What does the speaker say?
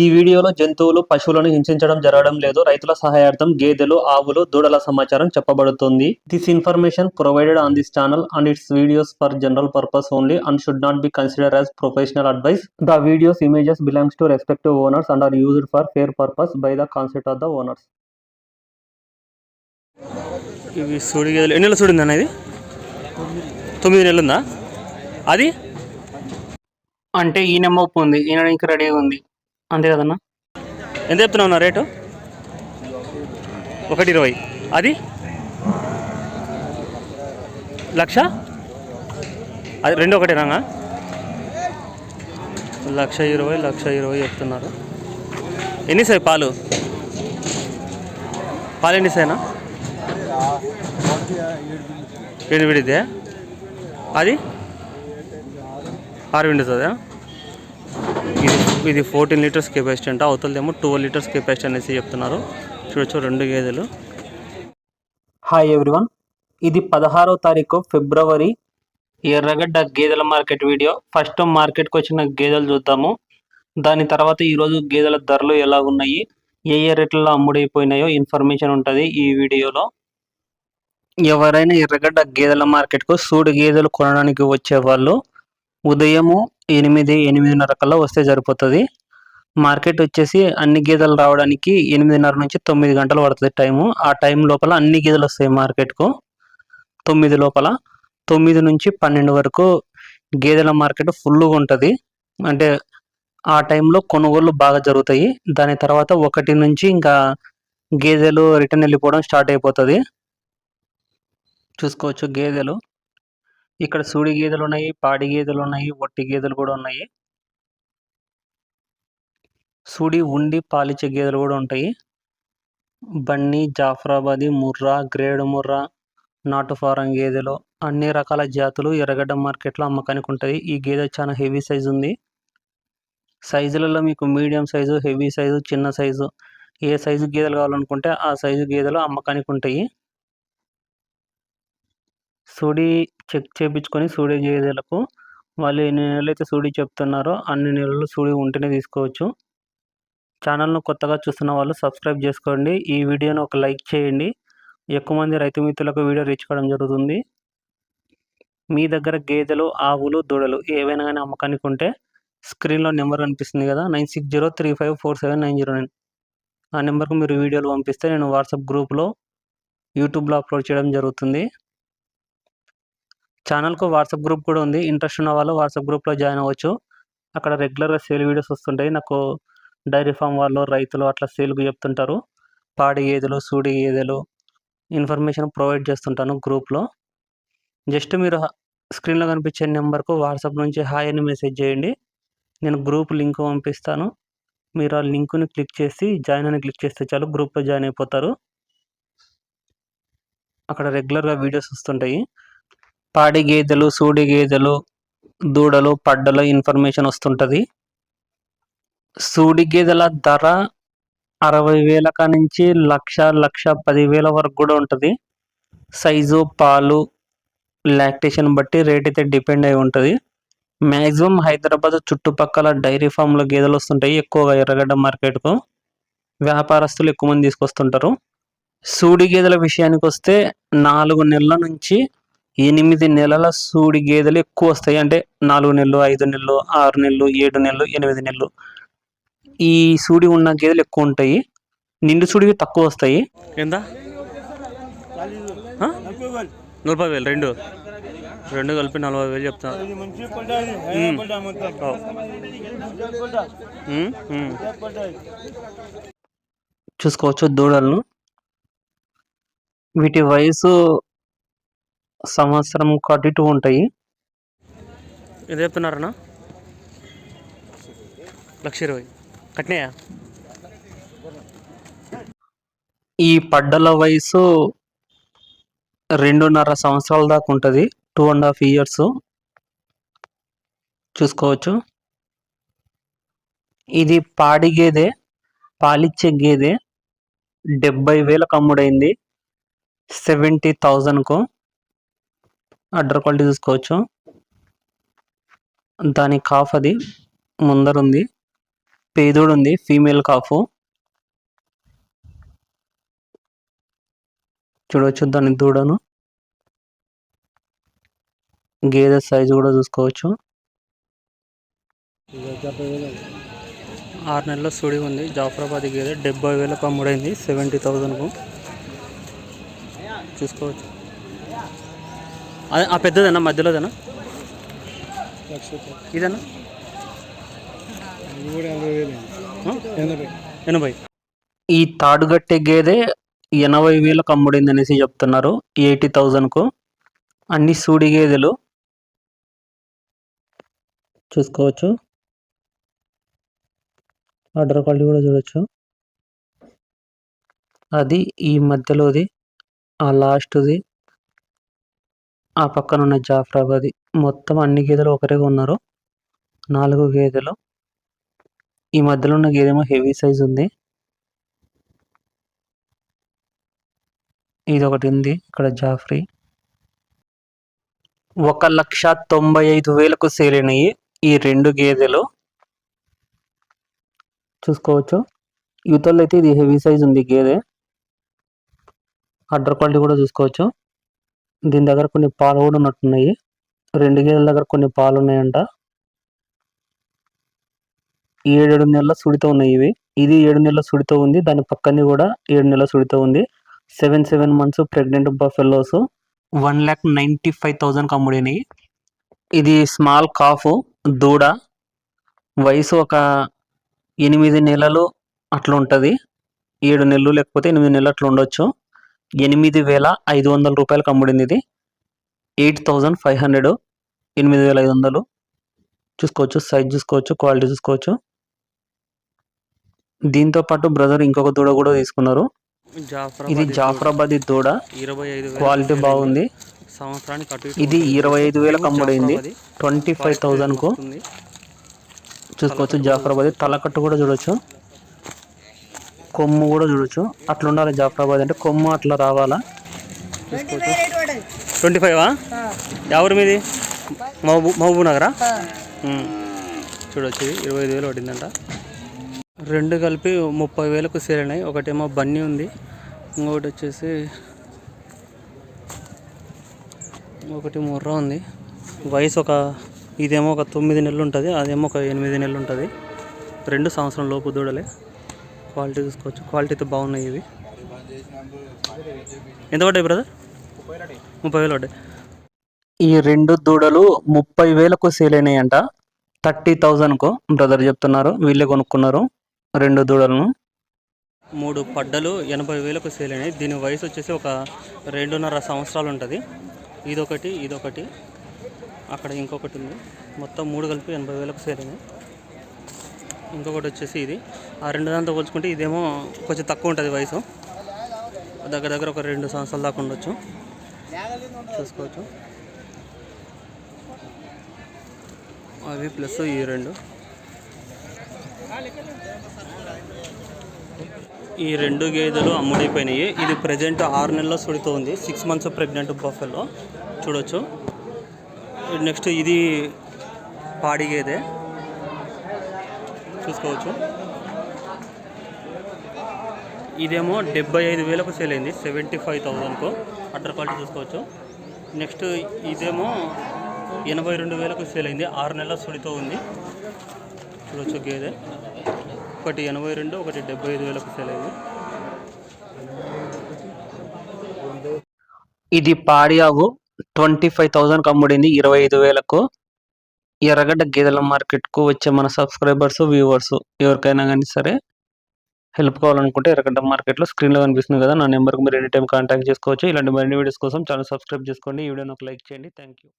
ఈ వీడియోలో జంతువులు పశువులను హింసించడం జరగడం లేదు. రైతుల సహాయార్థం గేదెలు ఆవులు దూడల సమాచారం చెప్పబడుతుంది. This information provided on this channel and its videos for general purpose only and should not be consider as professional advice the videos images belongs to respective owners and are used for fair purpose by the concept of the owners ఇవి సూడి గేదెలు. ఎన్ని నెలలు సూడింది అన్న ఇది? తొమ్మిది నెలలు ఉందా? అది? అంటే ఈయన మొప్పు ఉంది. ఈయన ఇంకా రెడీగా ఉంది. అంతే కదన్నా? ఎంత చెప్తున్నావు నా రేటు? ఒకటి ఇరవై అది? లక్ష? అది రెండు ఒకటేనా లక్ష ఇరవై లక్ష ఇరవై చెప్తున్నారు. ఎన్ని సార్ పాలు? పాలు ఎన్ని సార్నా ఏడు విడితే అది? ఆరు విండుతుందా ఇది ఫోర్టీన్ లీటర్స్ కెపాసిటీ అంట అవతలదేమో ట్వెల్వ్ లీటర్స్ కెపాసిటీ అనేసి చెప్తున్నారు. చూడొచ్చు రెండు గేదెలు. హాయ్ ఎవ్రీవన్ ఇది పదహారో తారీఖు ఫిబ్రవరి ఎర్రగడ్డ గేదెల మార్కెట్ వీడియో. ఫస్ట్ మార్కెట్కి వచ్చిన గేదెలు చూద్దాము. దాని తర్వాత ఈరోజు గేదెల ధరలు ఎలా ఉన్నాయి ఏ ఏ రేట్లలో అమ్ముడైపోయినాయో ఇన్ఫర్మేషన్ ఉంటుంది ఈ వీడియోలో. ఎవరైనా ఎర్రగడ్డ గేదెల మార్కెట్కు సూడు గేదెలు కొనడానికి వచ్చే వాళ్ళు ఉదయము ఎనిమిది ఎనిమిదిన్నర కల్లా వస్తే సరిపోతుంది. మార్కెట్ వచ్చేసి అన్ని గేదెలు రావడానికి ఎనిమిదిన్నర నుంచి తొమ్మిది గంటలు పడుతుంది టైము. ఆ టైం లోపల అన్ని గేదెలు వస్తాయి మార్కెట్కు. తొమ్మిది లోపల. తొమ్మిది నుంచి పన్నెండు వరకు గేదెల మార్కెట్ ఫుల్గా ఉంటుంది. అంటే ఆ టైంలో కొనుగోళ్ళు బాగా జరుగుతాయి. దాని తర్వాత ఒకటి నుంచి ఇంకా గేదెలు రిటర్న్ వెళ్ళిపోవడం స్టార్ట్ అయిపోతుంది. చూసుకోవచ్చు గేదెలు. ఇక్కడ సూడి గేదెలు ఉన్నాయి పాడి గేదెలు ఉన్నాయి ఒట్టి గేదెలు కూడా ఉన్నాయి. సూడి ఉండి పాలిచ్చే గేదెలు కూడా ఉంటాయి. బన్నీ జాఫరాబాది ముర్రా గ్రేడ్ ముర్రా నాటు ఫారం గేదెలు అన్ని రకాల జాతులు ఎర్రగడ్డ మార్కెట్లో అమ్మకానికి ఉంటాయి. ఈ గేదె చాలా హెవీ సైజు ఉంది. సైజులలో మీకు మీడియం సైజు హెవీ సైజు చిన్న సైజు ఏ సైజు గేదెలు కావాలనుకుంటే ఆ సైజు గేదెలు అమ్మకానికి ఉంటాయి. సూడి చెక్ చేయించుకొని సూడి గేదెలకు వాళ్ళు ఎన్ని నెలలు అయితే సూడి చెప్తున్నారో అన్ని నెలలు సూడి ఉంటేనే తీసుకోవచ్చు. ఛానల్ను కొత్తగా చూస్తున్న వాళ్ళు సబ్స్క్రైబ్ చేసుకోండి. ఈ వీడియోను ఒక లైక్ చేయండి. ఎక్కువ మంది రైతు మిత్రులకు వీడియో రీచ్ కావడం జరుగుతుంది. మీ దగ్గర గేదెలు ఆవులు దూడలు ఏవైనా కానీ అమ్మకానికి ఉంటే స్క్రీన్లో నెంబర్ కనిపిస్తుంది కదా nine six zero three five four seven nine zero nine. ఆ నెంబర్కు మీరు వీడియోలు పంపిస్తే నేను వాట్సాప్ గ్రూప్లో యూట్యూబ్లో అప్లోడ్ చేయడం జరుగుతుంది. ఛానల్కు వాట్సాప్ గ్రూప్ కూడా ఉంది. ఇంట్రెస్ట్ ఉన్న వాళ్ళు వాట్సాప్ గ్రూప్లో జాయిన్ అవ్వచ్చు. అక్కడ రెగ్యులర్గా సేల్ వీడియోస్ వస్తుంటాయి. నాకు డైరీ ఫామ్ వాళ్ళు రైతులు అట్లా సేల్కు చెప్తుంటారు. పాడి గేదెలు సూడి గేదెలు ఇన్ఫర్మేషన్ ప్రొవైడ్ చేస్తుంటాను గ్రూప్లో. జస్ట్ మీరు స్క్రీన్లో కనిపించే నెంబర్కు వాట్సాప్ నుంచి హాయ్ అని మెసేజ్ చేయండి. నేను గ్రూప్ లింక్ పంపిస్తాను. మీరు ఆ లింక్ని క్లిక్ చేసి జాయిన్ అని క్లిక్ చేస్తే చాలు గ్రూప్లో జాయిన్ అయిపోతారు. అక్కడ రెగ్యులర్గా వీడియోస్ వస్తుంటాయి. పాడి గేదెలు సూడి గేదెలు దూడలు పడ్డలు ఇన్ఫర్మేషన్ వస్తుంటుంది. సూడి గేదెల ధర అరవై వేల నుంచి లక్ష లక్ష పదివేల వరకు కూడా ఉంటుంది. సైజు పాలు లాక్టేషన్ బట్టి రేట్ అయితే డిపెండ్ అయి ఉంటుంది. మ్యాక్సిమం హైదరాబాద్ చుట్టుపక్కల డైరీ ఫామ్లో గేదెలు వస్తుంటాయి ఎక్కువగా ఎర్రగడ్డ మార్కెట్కు. వ్యాపారస్తులు ఎక్కువ మంది తీసుకొస్తుంటారు. సూడి గేదెల విషయానికి వస్తే నాలుగు నెలల నుంచి ఎనిమిది నెలల సూడి గేదెలు ఎక్కువ వస్తాయి. అంటే నాలుగు నెలలు ఐదు నెలలు ఆరు నెలలు ఏడు నెలలు ఎనిమిది నెలలు. ఈ సూడి ఉన్న గేదెలు ఎక్కువ ఉంటాయి. నిండు సూడివి తక్కువ వస్తాయి. ఎంత? నలభై వేలు రెండు. రెండు కలిపి నలభై వేలు ఉమ్. చూసుకోవచ్చు దూడలను. వీటి వయసు సంవత్సరం అటు ఇటు ఉంటాయి. చెప్తున్నారన్నా? లక్ష ఇరవై. కట్నాయా? ఈ పడ్డల వయసు రెండున్నర సంవత్సరాల దాకా ఉంటుంది. టూ అండ్ హాఫ్ ఇయర్స్ చూసుకోవచ్చు. ఇది పాడి గేదె పాలిచ్చే గేదె డెబ్బై వేలకు అమ్ముడైంది. సెవెంటీ థౌజండ్కు అడ్డర్ క్వాలిటీ చూసుకోవచ్చు. దాని కాఫ్ అది ముందరుంది. పేదోడు ఉంది ఫీమేల్ కాఫ్ చూడవచ్చు దాని దూడను. గేదె సైజు కూడా చూసుకోవచ్చు. ఆరు నెలల సుడి ఉంది. జాఫరాబాద్ గేదె డెబ్బై వేలకు అమ్ముడైంది సెవెంటీ థౌజండ్కు చూసుకోవచ్చు. ఆ పెద్దదన్నా మధ్యలోదన్నా ఇదన్నా ఎనభై. ఈ తాడుగట్టే గేదె ఎనభై వేలకు అమ్ముడింది అనేసి చెప్తున్నారు. ఎయిటీ థౌజండ్కు. అన్ని సూడి గేదెలు. చూసుకోవచ్చు. ఆర్డర్ క్వాలిటీ కూడా చూడొచ్చు. అది ఈ మధ్యలోది ఆ లాస్ట్ది. ఆ పక్కన ఉన్న జాఫ్రాబాది మొత్తం అన్ని గేదెలు ఒకరే ఉన్నారు నాలుగు గేదెలు. ఈ మధ్యలో ఉన్న గేదెమో హెవీ సైజ్ ఉంది. ఇది ఒకటి ఉంది. ఇక్కడ జాఫ్రీ. ఒక లక్ష తొంభై ఐదు వేలకు సేల్ అయినాయి ఈ రెండు గేదెలు. చూసుకోవచ్చు. యూతల్లో అయితే ఇది హెవీ సైజ్ ఉంది గేదె. అడ్డర్ క్వాలిటీ కూడా చూసుకోవచ్చు. దీని దగ్గర కొన్ని పాలు కూడా ఉన్నట్టున్నాయి. రెండు గేదెల దగ్గర కొన్ని పాలు ఉన్నాయంట. ఏడేడు నెలల సుడితో ఉన్నాయి ఇవి. ఇది ఏడు నెలల సుడితో ఉంది. దాని పక్కనే కూడా ఏడు నెలల సుడితో ఉంది. Seven seven months pregnant buffaloes. One lakh ninety five థౌజండ్కి అమ్ముడినాయి. ఇది స్మాల్ కాఫ్ దూడ. వయసు ఒక ఎనిమిది నెలలు అట్లా ఉంటుంది. ఏడు నెలలు లేకపోతే ఎనిమిది నెలలు అట్లా ఉండొచ్చు. ఎనిమిది వేల ఐదు వందల రూపాయలకు అమ్ముడింది ఇది. ఎయిట్ థౌజండ్ ఫైవ్ హండ్రెడ్ ఎనిమిది వేల ఐదు వందలు. చూసుకోవచ్చు సైజ్ చూసుకోవచ్చు క్వాలిటీ చూసుకోవచ్చు. దీంతో పాటు బ్రదర్ ఇంకొక దూడ కూడా తీసుకున్నారు. ఇది జాఫరాబాద్ దూడ. క్వాలిటీ బాగుంది. ఇది. ఇరవై ఐదు వేలకు అమ్ముడైంది. Twenty five థౌజండ్కు. వస్తుంది. చూసుకోవచ్చు జాఫరాబాద్. తలకట్టు కూడా చూడొచ్చు. కొమ్ము కూడా చూడొచ్చు. అట్లా ఉండాలి జాఫరాబాద్ అంటే కొమ్ము అట్లా రావాలా? ట్వంటీ ఫైవా ఎవరు మీది? మహబూ మహబూబ్ నగరా. చూడొచ్చు ఇరవై ఐదు వేలు పడిందంట. రెండు కలిపి ముప్పై వేలకు సేల్ అయినాయి. ఒకటేమో బన్నీ ఉంది. ఇంకొకటి వచ్చేసి ఒకటి ముర్ర ఉంది. వయసు ఒక ఇదేమో ఒక తొమ్మిది నెలలు ఉంటుంది అదేమో ఒక ఎనిమిది నెలలు ఉంటుంది రెండు సంవత్సరం లోపు దూడలే క్వాలిటీ చూసుకోవచ్చు. క్వాలిటీ అయితే బాగున్నాయి ఇవి. ఎంత పడ్డాయి బ్రదర్? ముప్పై వేలు పడ్డాయి. ఈ రెండు దూడలు ముప్పై వేలకు సేల్ అయినాయంట. థర్టీ థౌజండ్కు బ్రదర్ చెప్తున్నారు. వీళ్ళే కొనుక్కున్నారు రెండు దూడలను. మూడు పడ్డలు ఎనభై వేలకు సేల్ అయినాయి. దీని వయసు వచ్చేసి ఒక రెండున్నర సంవత్సరాలు ఉంటుంది. ఇదొకటి ఇదొకటి. అక్కడ ఇంకొకటి ఉంది. మొత్తం మూడు కలిపి ఎనభై వేలకు సేల్ అయినాయి. ఇంకొకటి వచ్చేసి ఇది. ఆ రెండు దాంతో పోల్చుకుంటే ఇదేమో కొంచెం తక్కువ ఉంటుంది వయసు. దగ్గర దగ్గర ఒక రెండు సంవత్సరాల దాకా ఉండొచ్చు. చూసుకోవచ్చు. అవి ప్లస్ ఈ రెండు. ఈ రెండు గేదెలు అమ్ముడైపోయినాయి. ఇది ప్రజెంట్ ఆరు నెలల సుడితో ఉంది సిక్స్ మంత్స్ ప్రెగ్నెంట్ బఫెల్లో చూడొచ్చు. నెక్స్ట్ ఇది పాడి గేదె. చూసుకోవచ్చు. ఇదేమో డెబ్బై ఐదు వేలకు సేల్ అయింది. సెవెంటీ ఫైవ్ థౌజండ్కు అడ్డర్ క్వాలిటీ చూసుకోవచ్చు. నెక్స్ట్ ఇదేమో ఎనభై రెండు వేలకు సేల్ అయింది. ఆరు నెలల సుడితో ఉంది. చూడొచ్చు గేదె. ఒకటి ఎనభై రెండు ఒకటి డెబ్బై ఐదు వేలకు సేల్ అయింది. ఇది పాడి ఆవు. ట్వంటీ ఫైవ్ థౌజండ్కి అమ్ముడింది. ఇరవై ఐదు వేలకు. ఎర్రగడ్డ గేదెల మార్కెట్కు వచ్చే మన సబ్స్క్రైబర్స్ వ్యూవర్స్ ఎవరికైనా కానీ సరే హెల్ప్ కావాలనుకుంటే ఎర్రగడ్డ మార్కెట్లో స్క్రీన్లో కనిపిస్తుంది కదా నా నెంబర్కి మీరు ఎనీ టైం కాంటాక్ట్ చేసుకోవచ్చు. ఇలాంటి మరిన్ని వీడియోస్ కోసం ఛానల్ సబ్స్క్రైబ్ చేసుకోండి. ఈ వీడియోని ఒక లైక్ చేయండి. Thank you